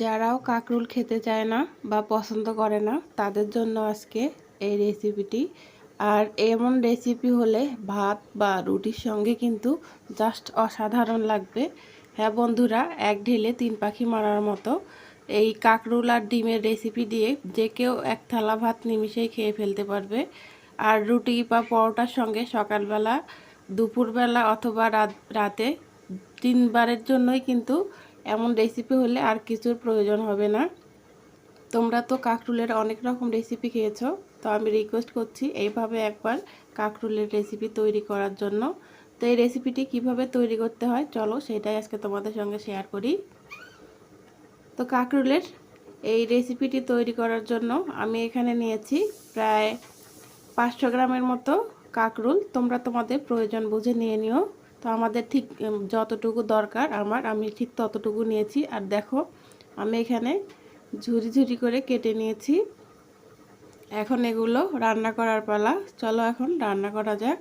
যারাও কাকরুল খেতে চায় না বা পছন্দ করে না, তাদের জন্য আজকে এই রেসিপিটি আর এমন রেসিপি হলে ভাত বা রুটির সঙ্গে কিন্তু জাস্ট অসাধারণ লাগবে। হ্যাঁ বন্ধুরা, এক ঢেলে তিন পাখি মারার মতো। এই কাকরুল আর ডিমের রেসিপি দিয়ে যে কেউ এক থালা ভাত নিমিশেই খেয়ে ফেলতে পারবে। আর রুটি বা পরোটার সঙ্গে সকালবেলা, দুপুরবেলা অথবা রাত, রাতে তিনবারের জন্যই কিন্তু এমন রেসিপি হলে আর কিছুর প্রয়োজন হবে না। তোমরা তো কাকরুলের অনেক রকম রেসিপি খেয়েছো, তো আমি রিকোয়েস্ট করছি এইভাবে একবার কাকরুলের রেসিপি তৈরি করার জন্য। তো এই রেসিপিটি কীভাবে তৈরি করতে হয়, চলো সেটাই আজকে তোমাদের সঙ্গে শেয়ার করি। তো কাকরুলের এই রেসিপিটি তৈরি করার জন্য আমি এখানে নিয়েছি প্রায় পাঁচশো গ্রামের মতো কাকরুল। তোমরা তোমাদের প্রয়োজন বুঝে নিয়ে নিও। তো আমাদের ঠিক যতটুকু দরকার আমার, আমি ঠিক ততটুকু নিয়েছি। আর দেখো, আমি এখানে ঝুরি ঝুরি করে কেটে নিয়েছি। এখন এগুলো রান্না করার পালা। চলো এখন রান্না করা যাক।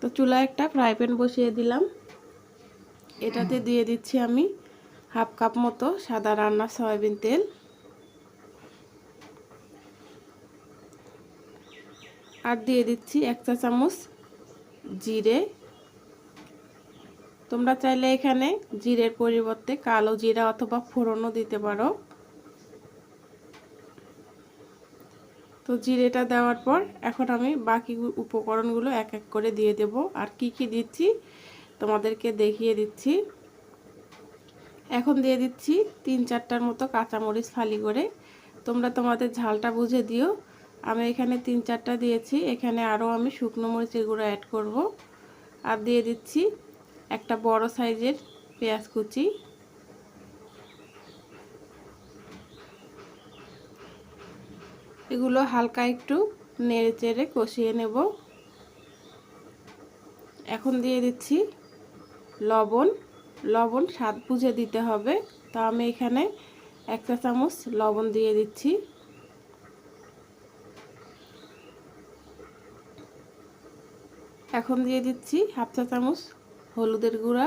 তো চুলা একটা ফ্রাই প্যান বসিয়ে দিলাম। এটাতে দিয়ে দিচ্ছি আমি হাফ কাপ মতো সাদা রান্না সয়াবিন তেল। আর দিয়ে দিচ্ছি এক চা চামচ জিরে। তোমরা চাইলে এখানে জিরের পরিবর্তে কালো জিরা অথবা ফোড়নও দিতে পারো। তো জিরেটা দেওয়ার পর এখন আমি বাকি উপকরণগুলো এক এক করে দিয়ে দেব। আর কি কি দিচ্ছি তোমাদেরকে দেখিয়ে দিচ্ছি। এখন দিয়ে দিচ্ছি তিন চারটার মতো কাঁচামরিচ ফালি করে। তোমরা তোমাদের ঝালটা বুঝে দিও। আমি এখানে তিন চারটা দিয়েছি। এখানে আরও আমি শুকনো মরিচের গুঁড়ো অ্যাড করব। আর দিয়ে দিচ্ছি একটা বড় সাইজের পেঁয়াজ কুচি। এগুলো হালকা একটু নেড়ে চেড়ে কষিয়ে নেব। এখন দিয়ে দিচ্ছি লবণ। লবণ স্বাদ বুঝে দিতে হবে, তো আমি এখানে এক চা চামচ লবণ দিয়ে দিচ্ছি। এখন দিয়ে দিচ্ছি হাফ চা চামচ হলুদের গুঁড়া।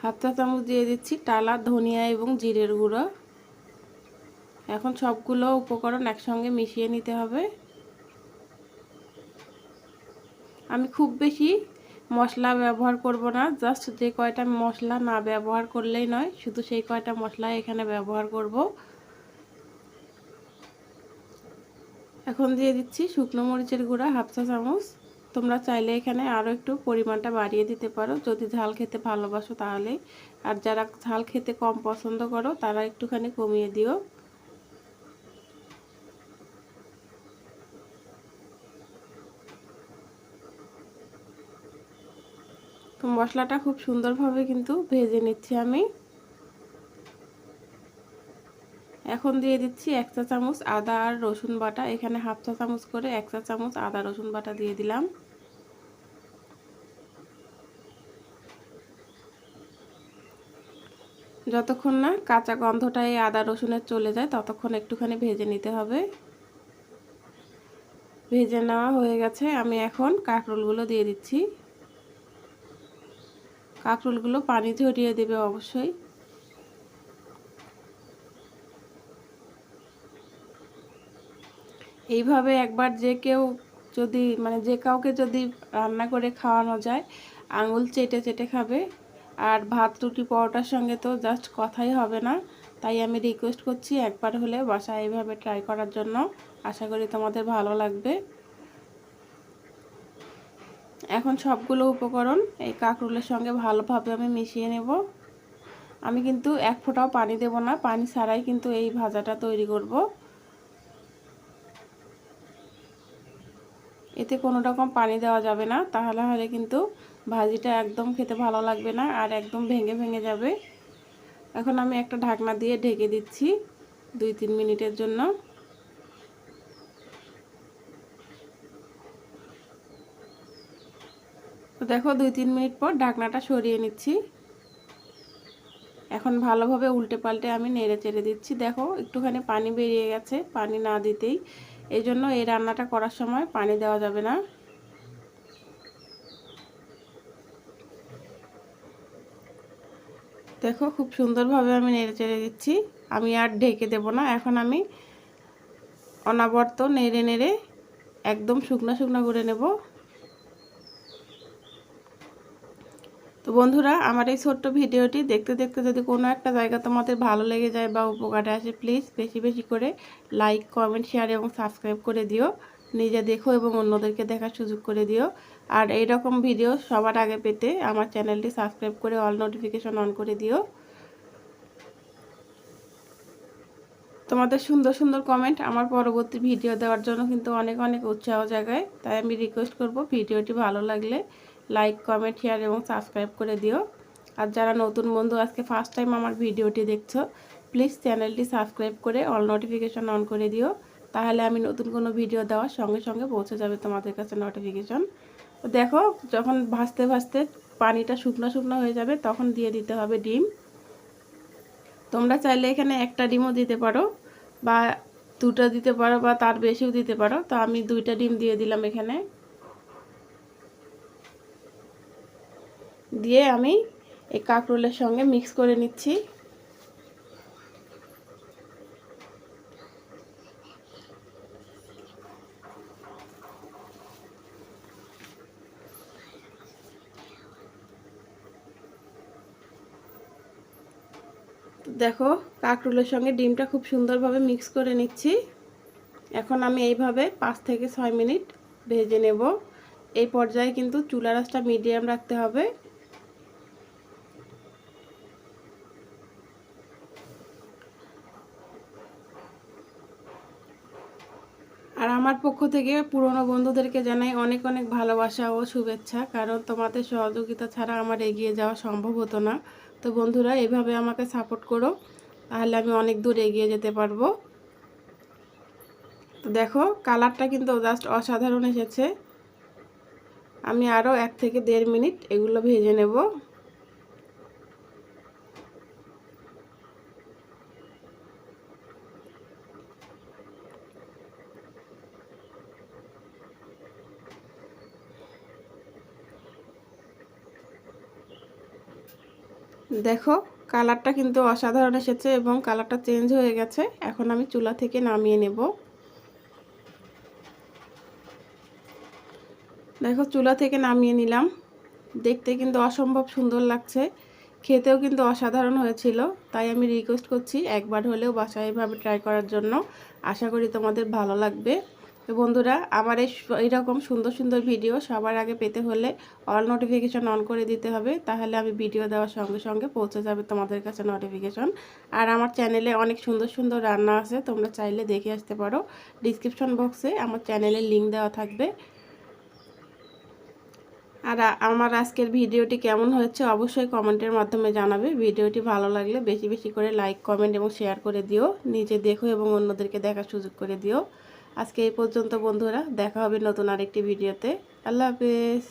হাফ চা চামচ দিয়ে দিচ্ছি টালা, ধনিয়া এবং জিরের গুঁড়ো। এখন সবগুলো উপকরণ একসঙ্গে মিশিয়ে নিতে হবে। আমি খুব বেশি মশলা ব্যবহার করব না, জাস্ট যে কয়টা মশলা না ব্যবহার করলেই নয়, শুধু সেই কয়টা মশলা এখানে ব্যবহার করব। এখন দিয়ে দিচ্ছি শুকনো মরিচের গুঁড়া হাফ চা চামচ। তোমরা চাইলে এখানে আরও একটু পরিমাণটা বাড়িয়ে দিতে পারো। যদি ঝাল খেতে ভালোবাসো তাহলে। আর যারা ঝাল খেতে কম পছন্দ করো, তারা একটুখানি কমিয়ে দিও। তো মশলাটা খুব সুন্দরভাবে কিন্তু ভেজে নিচ্ছি আমি। এখন দিয়ে দিচ্ছি এক চা চামচ আদা আর রসুন বাটা। এখানে হাফ চা চামচ করে এক চা চামচ আদা রসুন বাটা দিয়ে দিলাম। যতক্ষণ না কাঁচা গন্ধটা এই আদা রসুনের চলে যায়, ততক্ষণ একটুখানি ভেজে নিতে হবে। ভেজে নেওয়া হয়ে গেছে। আমি এখন কাঁকরোলগুলো দিয়ে দিচ্ছি। কাঁকরোলগুলো পানি ঝরিয়ে দেবে অবশ্যই। এইভাবে একবার যে কেউ যদি মানে যে কাউকে যদি রান্না করে খাওয়ানো যায়, আঙুল চেটে চেটে খাবে। আর ভাত, রুটি, পরোটার সঙ্গে তো জাস্ট কথাই হবে না। তাই আমি রিকোয়েস্ট করছি একবার হলে বাসায় এইভাবে ট্রাই করার জন্য। আশা করি তোমাদের ভালো লাগবে। এখন সবগুলো উপকরণ এই কাঁকরুলের সঙ্গে ভালোভাবে আমি মিশিয়ে নেব। আমি কিন্তু এক ফোঁটাও পানি দেব না, পানি ছাড়াই কিন্তু এই ভাজাটা তৈরি করব। এতে কোনো রকম পানি দেওয়া যাবে না, তাহলে হলে কিন্তু ভাজিটা একদম খেতে ভালো লাগবে না আর একদম ভেঙে ভেঙে যাবে। এখন আমি একটা ঢাকনা দিয়ে ঢেকে দিচ্ছি দুই তিন মিনিটের জন্য। তো দেখো দুই তিন মিনিট পর ঢাকনাটা সরিয়ে নিচ্ছি। এখন ভালোভাবে উল্টে পাল্টে আমি নেড়ে চেড়ে দিচ্ছি। দেখো একটুখানি পানি বেরিয়ে গেছে, পানি না দিতেই। এই জন্য এই রান্নাটা করার সময় পানি দেওয়া যাবে না। দেখো, খুব সুন্দরভাবে আমি নেড়ে চেড়ে দিচ্ছি। আমি আর ঢেকে দেব না। এখন আমি অনাবর্ত নেড়ে নেড়ে একদম শুকনো শুকনো করে নেব। তো বন্ধুরা, আমার এই ছোট্ট ভিডিওটি দেখতে দেখতে যদি কোনো একটা জায়গা তোমাদের ভালো লেগে যায় বা উপকারে আসে প্লিজ বেশি বেশি করে লাইক কমেন্ট শেয়ার এবং সাবস্ক্রাইব করে দিও। নিজে দেখো এবং অন্যদেরকে দেখার সুযোগ করে দিও। আর এই রকম ভিডিও সবার আগে পেতে আমার চ্যানেলটি সাবস্ক্রাইব করে অল নোটিফিকেশন অন করে দিও। তোমাদের সুন্দর সুন্দর কমেন্ট আমার পরবর্তী ভিডিও দেওয়ার জন্য কিন্তু অনেক অনেক উৎসাহ জায়গায় তাই আমি রিকোয়েস্ট করব ভিডিওটি ভালো লাগলে লাইক কমেন্ট শেয়ার এবং সাবস্ক্রাইব করে দিও। আর যারা নতুন বন্ধু, আজকে ফার্স্ট টাইম আমার ভিডিওটি দেখছ প্লিজ চ্যানেলটি সাবস্ক্রাইব করে অল নোটিফিকেশন অন করে দিও। তাহলে আমি নতুন কোনো ভিডিও দেওয়ার সঙ্গে সঙ্গে পৌঁছে যাবে তোমাদের কাছে নোটিফিকেশন তো দেখো, যখন ভাজতে ভাজতে পানিটা শুকনো শুকনো হয়ে যাবে, তখন দিয়ে দিতে হবে ডিম। তোমরা চাইলে এখানে একটা ডিমও দিতে পারো, বা দুটো দিতে পারো, বা তার বেশিও দিতে পারো। তো আমি দুইটা ডিম দিয়ে দিলাম এখানে। দিয়ে আমি এই কাঁকরোলের সঙ্গে মিক্স করে নিচ্ছি। দেখো, কাঁকরোলের সঙ্গে ডিমটা খুব সুন্দরভাবে মিক্স করে নিচ্ছি। এখন আমি এইভাবে পাঁচ থেকে ছয় মিনিট ভেজে নেব। এই পর্যায়ে কিন্তু চুলা রাসটা মিডিয়াম রাখতে হবে। আর আমার পক্ষ থেকে পুরনো বন্ধুদেরকে জানাই অনেক অনেক ভালোবাসা ও শুভেচ্ছা, কারণ তোমাদের সহযোগিতা ছাড়া আমার এগিয়ে যাওয়া সম্ভব হতো না। তো বন্ধুরা, এভাবে আমাকে সাপোর্ট করো, তাহলে আমি অনেক দূর এগিয়ে যেতে পারব। তো দেখো কালারটা কিন্তু জাস্ট অসাধারণ এসেছে। আমি আরও এক থেকে দেড় মিনিট এগুলো ভেজে নেব। দেখো, কালারটা কিন্তু অসাধারণ এসেছে এবং কালারটা চেঞ্জ হয়ে গেছে। এখন আমি চুলা থেকে নামিয়ে নেব। দেখো, চুলা থেকে নামিয়ে নিলাম। দেখতে কিন্তু অসম্ভব সুন্দর লাগছে। খেতেও কিন্তু অসাধারণ হয়েছিল। তাই আমি রিকোয়েস্ট করছি একবার হলেও বাসায় এভাবে ট্রাই করার জন্য। আশা করি তোমাদের ভালো লাগবে। তো বন্ধুরা, আমার এই এইরকম সুন্দর সুন্দর ভিডিও সবার আগে পেতে হলে অল নোটিফিকেশান অন করে দিতে হবে। তাহলে আমি ভিডিও দেওয়ার সঙ্গে সঙ্গে পৌঁছে যাবে তোমাদের কাছে নোটিফিকেশান আর আমার চ্যানেলে অনেক সুন্দর সুন্দর রান্না আছে, তোমরা চাইলে দেখে আসতে পারো। ডিসক্রিপশন বক্সে আমার চ্যানেলের লিঙ্ক দেওয়া থাকবে। আর আমার আজকের ভিডিওটি কেমন হয়েছে অবশ্যই কমেন্টের মাধ্যমে জানাবে। ভিডিওটি ভালো লাগলে বেশি বেশি করে লাইক কমেন্ট এবং শেয়ার করে দিও। নিজে দেখো এবং অন্যদেরকে দেখার সুযোগ করে দিও। আজকে এই পর্যন্ত বন্ধুরা দেখা হবে নতুন আরেকটি ভিডিওতে। আল্লাহ হাফেজ।